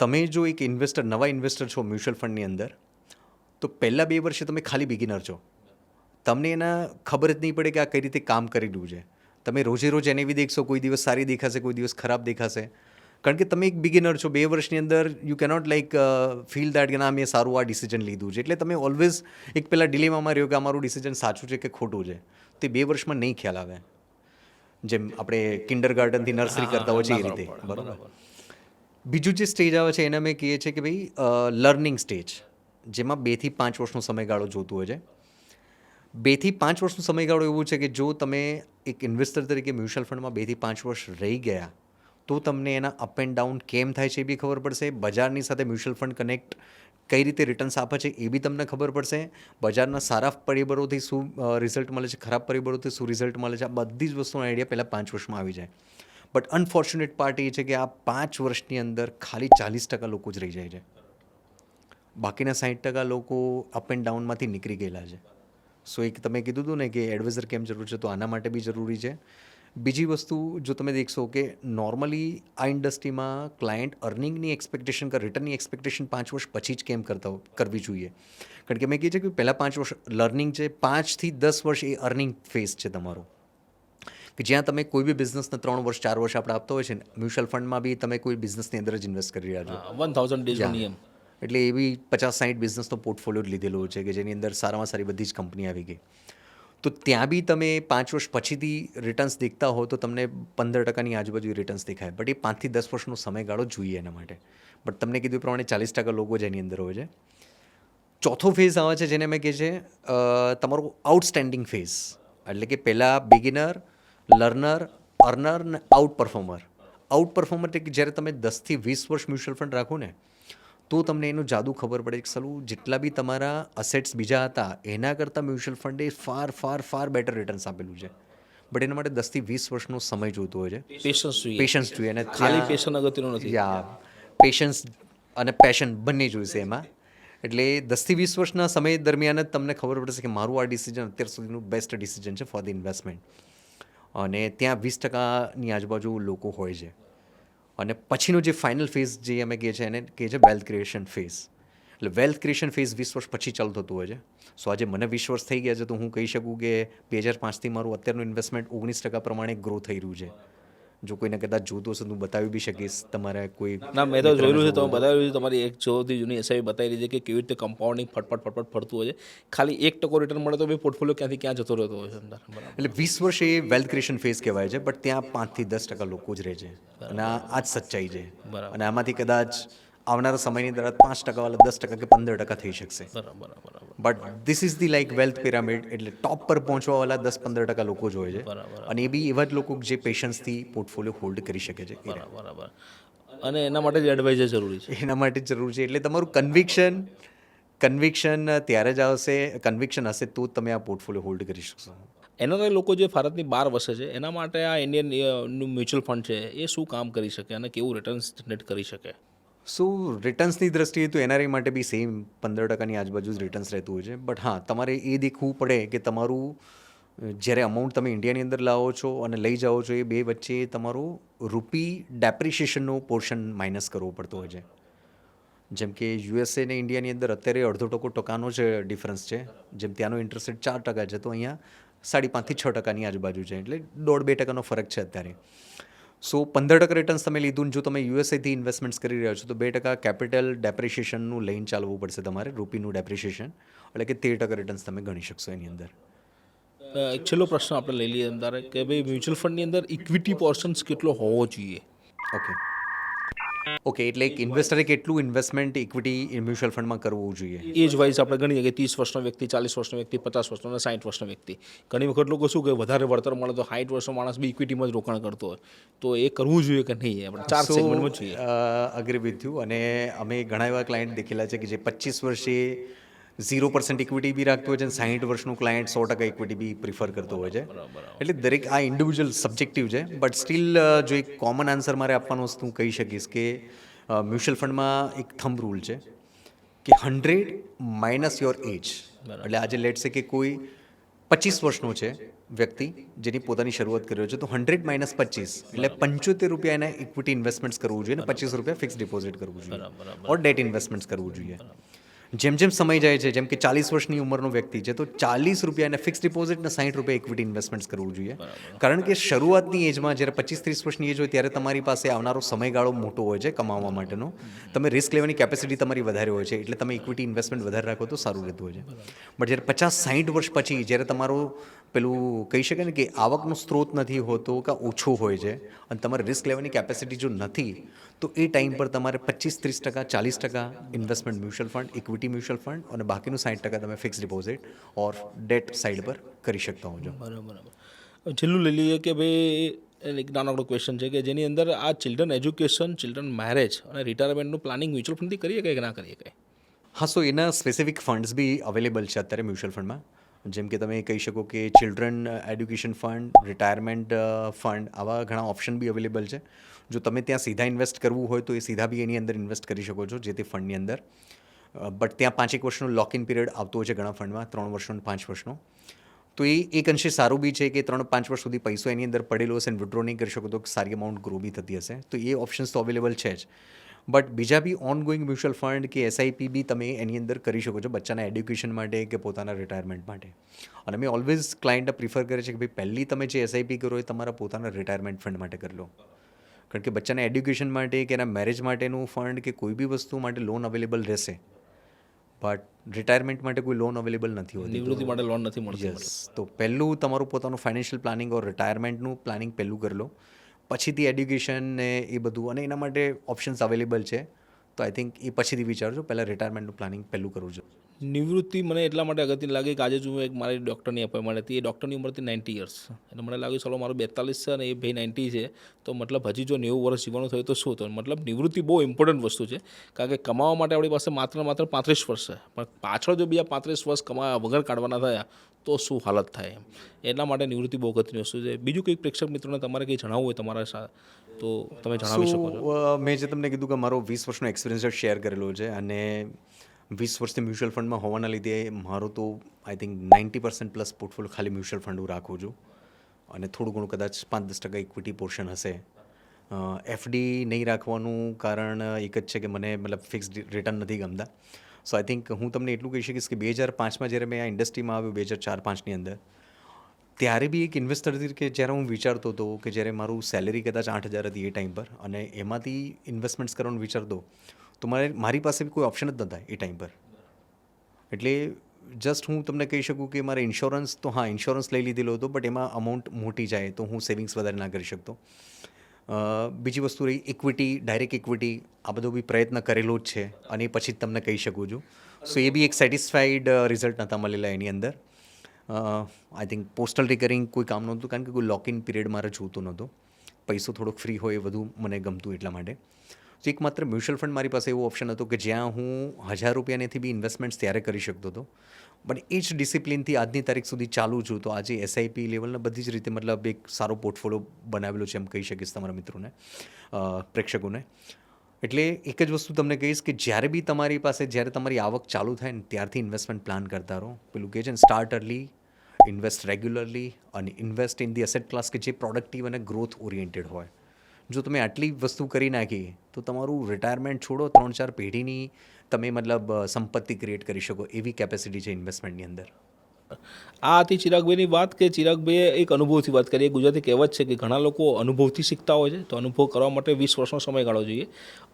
તમે જો એક ઇન્વેસ્ટર નવા ઇન્વેસ્ટર છો મ્યુચ્યુઅલ ફંડની અંદર, તો પહેલાં બે વર્ષે તમે ખાલી બિગિનર છો. તમને એના ખબર જ નહીં પડે કે આ કઈ રીતે કામ કરી રહ્યું છે. તમે રોજે રોજ એને બી દેખશો, કોઈ દિવસ સારી દેખાશે, કોઈ દિવસ ખરાબ દેખાશે. કારણ કે તમે એક બિગિનર છો બે વર્ષની અંદર you cannot like feel that કે ના મેં સારું આ ડિસિઝન લીધું છે. એટલે તમે ઓલવેઝ એક પહેલાં ડિલેમામાં રહ્યો કે આ મારું ડિસિઝન સાચું છે કે ખોટું છે? તે બે વર્ષમાં નહીં ખ્યાલ આવે. જેમ આપણે કિન્ડર ગાર્ડનથી નર્સરી કરતા હોય છે એ રીતે. બરાબર. બીજું જે સ્ટેજ આવે છે એને અમે કહીએ છીએ કે ભાઈ લર્નિંગ સ્ટેજ જેમાં બેથી પાંચ વર્ષનો સમયગાળો જોતું હોય છે. બેથી પાંચ વર્ષનો સમયગાળો એવું છે કે જો તમે એક ઇન્વેસ્ટર તરીકે મ્યુચ્યુઅલ ફંડમાં બેથી પાંચ વર્ષ રહી ગયા તો તમને એના અપ એન્ડ ડાઉન કેમ થાય છે એ બી ખબર પડશે. બજારની સાથે મ્યુચ્યુઅલ ફંડ કનેક્ટ કઈ રીતે રિટર્ન્સ આપે છે એ બી તમને ખબર પડશે. બજારના સારા પરિબળોથી શું રિઝલ્ટ મળે છે, ખરાબ પરિબળોથી શું રિઝલ્ટ મળે છે, આ બધી જ વસ્તુનો આઈડિયા પહેલાં પાંચ વર્ષમાં આવી જાય. બટ અનફોર્ચ્યુનેટ પાર્ટ એ છે કે આ પાંચ વર્ષની અંદર ખાલી ચાલીસ ટકા લોકો જ રહી જાય છે. બાકીના સાઠ ટકા લોકો અપ એન્ડ ડાઉનમાંથી નીકળી ગયેલા છે. સો એક તમે કીધું હતું ને કે એડવાઇઝર કેમ જરૂર છે, તો આના માટે બી જરૂરી છે. બીજી વસ્તુ જો તમે દેખશો કે નોર્મલી આ ઇન્ડસ્ટ્રીમાં ક્લાયન્ટ અર્નિંગની એક્સપેક્ટેશન કે રિટર્નની એક્સપેક્ટેશન પાંચ વર્ષ પછી જ કેમ કરતા કરવી જોઈએ? કારણ કે મેં કહીએ છે કે પહેલાં પાંચ વર્ષ લર્નિંગ છે પાંચથી દસ વર્ષ એ અર્નિંગ ફેઝ છે તમારો. કે જ્યાં તમે કોઈ બી બિઝનેસને ત્રણ વર્ષ ચાર વર્ષ આપણે આપતો હોય છે ને મ્યુચ્યુઅલ ફંડમાં બી તમે કોઈ બિઝનેસની અંદર જ ઇન્વેસ્ટ કરી રહ્યા છો. વન થાઉઝન્ડ નિયમ. એટલે એવી પચાસ સાઠ બિઝનેસનો પોર્ટફોલિયો લીધેલો છે કે જેની અંદર સારામાં સારી બધી જ કંપની આવી ગઈ. તો ત્યાં બી તમે પાંચ વર્ષ પછીથી રિટર્ન્સ દેખતા હો તો તમને પંદર ટકાની આજુબાજુ રિટર્ન્સ દેખાય. બટ એ પાંચથી દસ વર્ષનો સમયગાળો જોઈએ એના માટે. બટ તમને કીધું પ્રમાણે ચાલીસ ટકા લોકો જ એની અંદર હોય છે. ચોથો ફેઝ આવે છે જેને મેં કહે છે તમારો આઉટસ્ટેન્ડિંગ ફેઝ એટલે કે પહેલાં બિગિનર લર્નર અર્નર ને આઉટ પરફોર્મર આઉટ પરફોર્મર એટલે કે જ્યારે તમે દસથી વીસ વર્ષ મ્યુચ્યુઅલ ફંડ રાખો ને તો તમને એનું જાદુ ખબર પડે. કે સલું જેટલા બી તમારા અસેટ્સ બીજા હતા એના કરતાં mutual funday far far far better returns આપેલું છે. બટ એના માટે દસથી વીસ વર્ષનો સમય જોઈતો હોય છે. પેશન્સ જોઈએ. પેશન્સ જોઈએ અને ખાલી પેશન અગત્યનું નથી. યા પેશન્સ અને પેશન બંને જોઈશે એમાં. એટલે દસથી વીસ વર્ષના સમય દરમિયાન જ તમને ખબર પડશે કે મારું આ ડિસિઝન અત્યાર સુધીનું બેસ્ટ ડિસિઝન છે ફોર ધ ઇન્વેસ્ટમેન્ટ અને ત્યાં વીસ ટકાની આજુબાજુ લોકો હોય છે. અને પછીનો જે ફાઇનલ ફેઝ જે અમે કહીએ છીએ એને કહે છે વેલ્થ ક્રિએશન ફેઝ એટલે વેલ્થ ક્રિએશન ફેઝ વીસ વર્ષ પછી ચાલુ થતું હોય છે. સો આજે મને વીસ વર્ષ થઈ ગયા છે તો હું કહી શકું કે બે હજાર પાંચથી મારું અત્યારનું ઇન્વેસ્ટમેન્ટ ઓગણીસ ટકા પ્રમાણે ગ્રો થઈ રહ્યું છે. જો કોઈને કદાચ જોતું હશે તો હું બતાવી બી શકીશ તમારે કોઈ ના મેં તો જોયેલું છે તમે બતાવ્યું છે તમારી એક ચોથી જૂની એસઆઈ બતાવી રહી છે કે કેવી રીતે કમ્પાઉન્ડિંગ ફટફટ ફટફટ ફરતું હોય છે. ખાલી એક ટકો રિટર્ન મળે તો બી પોર્ટફોલિયો ક્યાંથી ક્યાં જતો રહેતો હોય છે અંદર એટલે વીસ વર્ષ એ વેલ્થ ક્રિએશન ફેઝ કહેવાય છે બટ ત્યાં પાંચથી દસ ટકા લોકો જ રહે છે. અને આ જ સચ્ચાઈ છે. બરાબર. અને આમાંથી કદાચ આવનારા સમયની અંદર પાંચ ટકાવાળા દસ ટકા કે પંદર ટકા થઈ શકશે. બરાબર બરાબર. But this is the like wealth pyramid એટલે ટોપ પર પહોંચવાવાળા દસ પંદર ટકા લોકો જ હોય છે. બરાબર. અને એ બી એવા જ લોકો જે પેશન્સથી પોર્ટફોલિયો હોલ્ડ કરી શકે છે. બરાબર બરાબર. અને એના માટે જ એડવાઇઝર જરૂરી છે. એના માટે જ જરૂરી છે. એટલે તમારું કન્વિક્શન કન્વિક્શન ત્યારે જ આવશે કન્વિક્શન હશે તો જ તમે આ પોર્ટફોલિયો હોલ્ડ કરી શકશો. એનઆરઆઈ લોકો જે ભારતની બહાર વસે છે એના માટે આ ઇન્ડિયન મ્યુચ્યુઅલ ફંડ છે એ શું કામ કરી શકે અને કેવું રિટર્ન્સ જનરેટ કરી શકે? સો રિટર્ન્સની દ્રષ્ટિએ તો એનઆરઆઈ માટે બી સેમ પંદર ટકાની આજુબાજુ જ રિટર્ન્સ રહેતું હોય છે. બટ હા, તમારે એ દેખવું પડે કે તમારું જ્યારે અમાઉન્ટ તમે ઇન્ડિયાની અંદર લાવો છો અને લઈ જાઓ છો, એ બે વચ્ચે તમારું રૂપી ડેપ્રિશિએશનનો પોર્શન માઇનસ કરવો પડતો હોય છે. જેમ કે યુએસએ ને ઇન્ડિયાની અંદર અત્યારે અડધો ટકો ટકાનો જ ડિફરન્સ છે. જેમ ત્યાંનો ઇન્ટરેસ્ટ રેટ ચાર ટકા છે, તો અહીંયા સાડી પાંચથી છ ટકાની આજુબાજુ છે. એટલે દોઢ બે ટકાનો ફરક છે અત્યારે. સો પંદર ટકા રિટર્ન્સ તમે લીધું ને જો તમે યુએસએથી ઇન્વેસ્ટમેન્ટ્સ કરી રહ્યા છો તો બે ટકા કેપિટલ ડેપ્રિશિએશનનું લઈને ચાલવું પડશે તમારે રૂપીનું ડેપ્રિશિએશન એટલે કે તેર ટકા રિટર્ન્સ તમે ગણી શકશો એની અંદર. એક છેલ્લો પ્રશ્ન આપણે લઈ લઈએ અંદર કે ભાઈ મ્યુચ્યુઅલ ફંડની અંદર ઇક્વિટી પોર્શન્સ કેટલો હોવો જોઈએ? ઓકે ઓકે એટલે એક ઇન્વેસ્ટરે કેટલું ઇન્વેસ્ટમેન્ટ ઇક્વિટી મ્યુચ્યુઅલ ફંડમાં કરવું જોઈએ. એજ વાઇઝ આપણે ગણીએ કે ત્રીસ વર્ષનો વ્યક્તિ ચાલીસ વર્ષનો વ્યક્તિ પચાસ વર્ષનો અને સાઠ વર્ષનો વ્યક્તિ. ઘણી વખત લોકો શું કે વધારે વળતર મળે તો સાઠ વર્ષનો માણસ બી ઇક્વિટીમાં જ રોકાણ કરતો હોય. તો એ કરવું જોઈએ કે નહીં? આપણે ચાર સેગમેન્ટમાં જોઈએ અગ્રી વિથ યુ અને અમે ઘણા એવા ક્લાયન્ટ દેખેલા છે કે જે પચીસ વર્ષે ઝીરો પર્સન્ટ ઇક્વિટી બી રાખતો હોય છે અને સાહીઠ વર્ષનું ક્લાયન્ટ સો ટકા ઇક્વિટી બી પ્રિફર કરતો હોય છે. એટલે દરેક આ ઇન્ડિવિજ્યુઅલ સબ્જેક્ટિવ છે બટ સ્ટીલ જો એક કોમન આન્સર મારે આપવાનો વસ્તુ હું કહી શકીશ કે મ્યુચ્યુઅલ ફંડમાં એક થંબ રૂલ છે કે હંડ્રેડ માઇનસ યોર એજ એટલે આજે લેટ છે કે કોઈ પચીસ વર્ષનો છે વ્યક્તિ જેની પોતાની શરૂઆત કર્યો છે તો હંડ્રેડ માઇનસ પચીસ એટલે પંચોતેર રૂપિયા એને ઇક્વિટી ઇન્વેસ્ટમેન્ટ્સ કરવું જોઈએ અને પચીસ રૂપિયા ફિક્સ ડિપોઝિટ કરવું જોઈએ. ઓર ડેટ ઇન્વેસ્ટમેન્ટ્સ કરવું જોઈએ. જેમ જેમ સમય જાય છે જેમ કે ચાલીસ વર્ષની ઉંમરનો વ્યક્તિ છે તો ચાલીસ રૂપિયા અને ફિક્સ ડિપોઝિટ અને સાઠ રૂપિયા ઇક્વિટી ઇન્વેસ્ટમેન્ટ કરવું જોઈએ. કારણ કે શરૂઆતની એજમાં જ્યારે પચીસ ત્રીસ વર્ષની એજ હોય ત્યારે તમારી પાસે આવનારો સમયગાળો મોટો હોય છે કમાવા માટેનો. તમે રિસ્ક લેવાની કેપેસિટી તમારી વધારે હોય છે એટલે તમે ઇક્વિટી ઇન્વેસ્ટમેન્ટ વધારે રાખો તો સારું રહેતું હોય છે. બટ જ્યારે પચાસ સાઠ વર્ષ પછી જ્યારે તમારો પેલું કહી શકાય ને કે આવકનો સ્ત્રોત નથી હોતો કે ઓછો હોય છે અને તમારે રિસ્ક લેવાની કેપેસિટી જો નથી તો એ ટાઈમ પર તમારે પચીસ ત્રીસ ટકા ચાલીસ ટકા investment mutual fund equity mutual fund અને બાકીનું સાઠ ટકા તમે fix deposit or debt side પર કરી શકતા હો છો બરાબર. બરાબર છેલ્લું લઈ લઈએ કે ભાઈ એક નાનકડો ક્વેશ્ચન છે કે જેની અંદર આ ચિલ્ડ્રન એજ્યુકેશન ચિલ્ડ્રન મેરેજ અને રિટાયરમેન્ટનું પ્લાનિંગ મ્યુચ્યુઅલ ફંડથી કરીએ કે ના કરીએ કંઈ? હા સો એના સ્પેસિફિક ફંડ્સ બી અવેલેબલ છે અત્યારે મ્યુચ્યુઅલ ફંડમાં જેમ કે તમે કહી શકો કે children education fund retirement fund આવા ઘણા ઓપ્શન બી અવેલેબલ છે. જો તમે ત્યાં સીધા ઇન્વેસ્ટ કરવું હોય તો એ સીધા બી એની અંદર ઇન્વેસ્ટ કરી શકો છો, જે તે ફંડની અંદર. બટ ત્યાં પાંચેક વર્ષનો લોક ઇન પિરિયડ આવતો હોય છે ઘણા ફંડમાં ત્રણ વર્ષનો પાંચ વર્ષનો. તો એ એક અંશે સારું બી છે કે ત્રણ પાંચ વર્ષ સુધી પૈસો એની અંદર પડેલો હશે અને વિડ્રો નહીં કરી શકો તો સારી અમાઉન્ટ ગ્રો બી થતી હશે. તો એ ઓપ્શન્સ તો અવેલેબલ છે જ. બટ બીજા બી ઓન ગોઈંગ મ્યુચ્યુઅલ ફંડ કે એસઆઈપી બી તમે એની અંદર કરી શકો છો બચ્ચાના એડ્યુકેશન માટે કે પોતાના રિટાયરમેન્ટ માટે. અને મેં ઓલવેઝ ક્લાયન્ટ પ્રિફર કરે છે કે ભાઈ પહેલી તમે જે એસઆઈપી કરો એ તમારા પોતાના રિટાયરમેન્ટ ફંડ માટે કરી લો. કારણ કે બચ્ચાના એડ્યુકેશન માટે કે એના મેરેજ માટેનું ફંડ કે કોઈ બી વસ્તુ માટે લોન અવેલેબલ રહેશે. બટ રિટાયરમેન્ટ માટે કોઈ લોન અવેલેબલ નથી હોતી નિવૃત્તિ માટે લોન નથી મળતી યસ તો પહેલું તમારું પોતાનું ફાઇનાન્શિયલ પ્લાનિંગ ઓર રિટાયરમેન્ટનું પ્લાનિંગ પહેલું કરી લો. પછીથી એડ્યુકેશન ને એ બધું અને એના માટે ઓપ્શન્સ અવેલેબલ છે. તો આઈ થિંક એ પછીથી વિચારજો. પહેલાં રિટાયરમેન્ટનું પ્લાનિંગ પહેલું કરવું જોઈએ નિવૃત્તિ મને એટલા માટે અગત્યની લાગે કે આજે જો હું એક મારી ડૉક્ટરની અપોઇન્ટમેન્ટ હતી. એ ડૉક્ટરની ઉંમર હતી નાઇન્ટી યર્સ એટલે મને લાગ્યું ચાલો મારું બેતાલીસ છે અને એ ભાઈ નાઇન્ટી છે. તો મતલબ હજી જો નેવું વર્ષ જીવવાનું થયું તો શું થયું? મતલબ નિવૃત્તિ બહુ ઇમ્પોર્ટન્ટ વસ્તુ છે. કારણ કે કમાવા માટે આપણી પાસે માત્ર માત્ર પાંત્રીસ વર્ષ છે. પણ પાછળ જો બીજા પાંત્રીસ વર્ષ કમાયા વગર કાઢવાના થયા તો શું હાલત થાય એમ. એટલા માટે નિવૃત્તિ બહુ અગત્યની વસ્તુ છે. બીજું કંઈક પ્રેક્ષક મિત્રોને તમારે કંઈ જણાવવું હોય તમારા તો તમે જણાવી શકો છો. મેં જે તમને કીધું કે મારો વીસ વર્ષનો એક્સપિરિયન્સ શેર કરેલો છે અને વીસ વર્ષથી મ્યુચ્યુઅલ ફંડમાં હોવાના લીધે મારો તો I think ninety percent plus portfolio ખાલી મ્યુચ્યુઅલ ફંડ હું રાખું છું. અને થોડું ઘણું કદાચ પાંચ દસ ટકા ઇક્વિટી પોર્શન હશે. એફડી નહીં રાખવાનું કારણ એક જ છે કે મને મતલબ ફિક્સ રિટર્ન નથી ગમતા. સો આઈ થિંક હું તમને એટલું કહી શકીશ કે બે હજાર પાંચમાં જ્યારે મેં આ ઇન્ડસ્ટ્રીમાં આવ્યો, બે હજાર ચાર પાંચની અંદર, ત્યારે બી એક ઇન્વેસ્ટર તરીકે જ્યારે હું વિચારતો હતો કે જ્યારે મારું સેલેરી કદાચ આઠ હજાર હતી એ ટાઈમ પર અને એમાંથી ઇન્વેસ્ટમેન્ટ્સ કરવાનું વિચારતો, તો મારે, મારી પાસે બી કોઈ ઓપ્શન જ નહોતા એ ટાઈમ પર. એટલે જસ્ટ હું તમને કહી શકું કે મારે ઇન્સ્યોરન્સ તો હા ઇન્સ્યોરન્સ લઈ લીધેલો હતો બટ એમાં અમાઉન્ટ મોટી જાય તો હું સેવિંગ્સ વધારે ના કરી શકતો. બીજી વસ્તુ રહી ઇક્વિટી ડાયરેક્ટ ઇક્વિટી આ બધો બી પ્રયત્ન કરેલો જ છે અને પછી જ તમને કહી શકું છું. સો એ બી એક સેટિસ્ફાઈડ રિઝલ્ટ નહોતા મળેલા એની અંદર. આઈ થિંક પોસ્ટલ રિકરિંગ કોઈ કામ નહોતું, કારણ કે કોઈ લોક ઇન પીરિયડ મારે જોતો નહોતો. પૈસો થોડોક ફ્રી હોય એ વધુ મને ગમતું એટલા માટે. તો એક માત્ર મ્યુચ્યુઅલ ફંડ મારી પાસે એવો ઓપ્શન હતો કે જ્યાં હું હજાર રૂપિયાનેથી બી ઇન્વેસ્ટમેન્ટ્સ ત્યારે કરી શકતો હતો. પણ એ જ ડિસિપ્લિનથી આજની તારીખ સુધી ચાલુ છું, તો આજે એસઆઈપી લેવલના બધી જ રીતે મતલબ એક સારો પોર્ટફોલિયો બનાવેલો છે એમ કહી શકીશ તમારા મિત્રોને પ્રેક્ષકોને. એટલે એક જ વસ્તુ તમને કહીશ કે જ્યારે બી તમારી પાસે, જ્યારે તમારી આવક ચાલુ થાય ને ત્યારથી ઇન્વેસ્ટમેન્ટ પ્લાન કરતા રહો. પેલું કહે છે ને સ્ટાર્ટ અર્લી ઇન્વેસ્ટ રેગ્યુલરલી અને invest in the asset class કે જે પ્રોડક્ટિવ અને ગ્રોથ ઓરિએન્ટેડ હોય. જો તમે આટલી વસ્તુ કરી નાખી, તો તમારું રિટાયરમેન્ટ છોડો ત્રણ ચાર પેઢીની તમે મતલબ સંપત્તિ ક્રિએટ કરી શકો એવી કેપેસિટી છે ઇન્વેસ્ટમેન્ટની અંદર. આ હતી ચિરાગભાઈની વાત કે ચિરાગભાઈએ એક અનુભવથી વાત કરી. એ ગુજરાતી કહેવત છે કે ઘણા લોકો અનુભવથી શીખતા હોય છે. તો અનુભવ કરવા માટે વીસ વર્ષનો સમયગાળો જોઈએ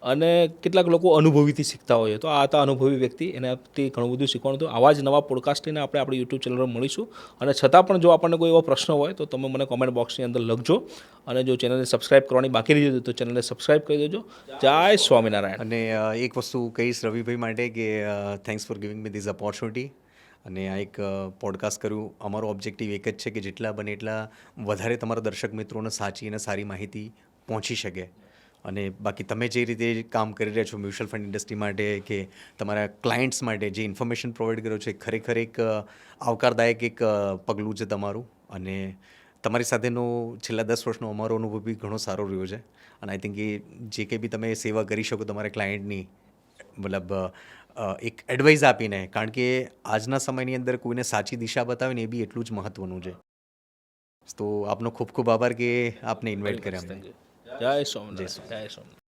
અને કેટલાક લોકો અનુભવીથી શીખતા હોય છે. તો આ હતા અનુભવી વ્યક્તિ. એનાથી ઘણું બધું શીખવાનું હતું. આવા જ નવા પોડકાસ્ટ લઈને આપણે આપણી યુટ્યુબ ચેનલ પર મળીશું. અને છતાં પણ જો આપણને કોઈ એવો પ્રશ્ન હોય, તો તમે મને કોમેન્ટ બોક્સની અંદર લખજો. અને જો ચેનલને સબસ્ક્રાઇબ કરવાની બાકી રહી તો ચેનલને સબસ્ક્રાઇબ કરી દેજો. જય સ્વામિનારાયણ. અને એક વસ્તુ કહીશ રવિભાઈ માટે કે thanks for giving me this opportunity અને આ એક પોડકાસ્ટ કર્યું. અમારો ઓબ્જેક્ટિવ એક જ છે કે જેટલા બને એટલા વધારે તમારા દર્શક મિત્રોને સાચી અને સારી માહિતી પહોંચી શકે. અને બાકી તમે જે રીતે કામ કરી રહ્યા છો મ્યુચ્યુઅલ ફંડ ઇન્ડસ્ટ્રી માટે કે તમારા ક્લાયન્ટ્સ માટે જે ઇન્ફોર્મેશન પ્રોવાઈડ કર્યો છે, ખરેખર એક આવકારદાયક એક પગલું છે તમારું. અને તમારી સાથેનો છેલ્લા દસ વર્ષનો અમારો અનુભવ બી ઘણો સારો રહ્યો છે. અને આઈ થિંક એ જે કંઈ બી તમે સેવા કરી શકો તમારા ક્લાયન્ટની મતલબ એક એડવાઇસ આપીને કારણ કે આજના સમયની અંદર કોઈને સાચી દિશા બતાવીને એ બી એટલું જ મહત્વનું છે. તો આપનો ખૂબ ખૂબ આભાર કે આપને ઇન્વાઇટ કર્યા જય સ્વામિનારાયણ. જય સ્વામિનારાયણ.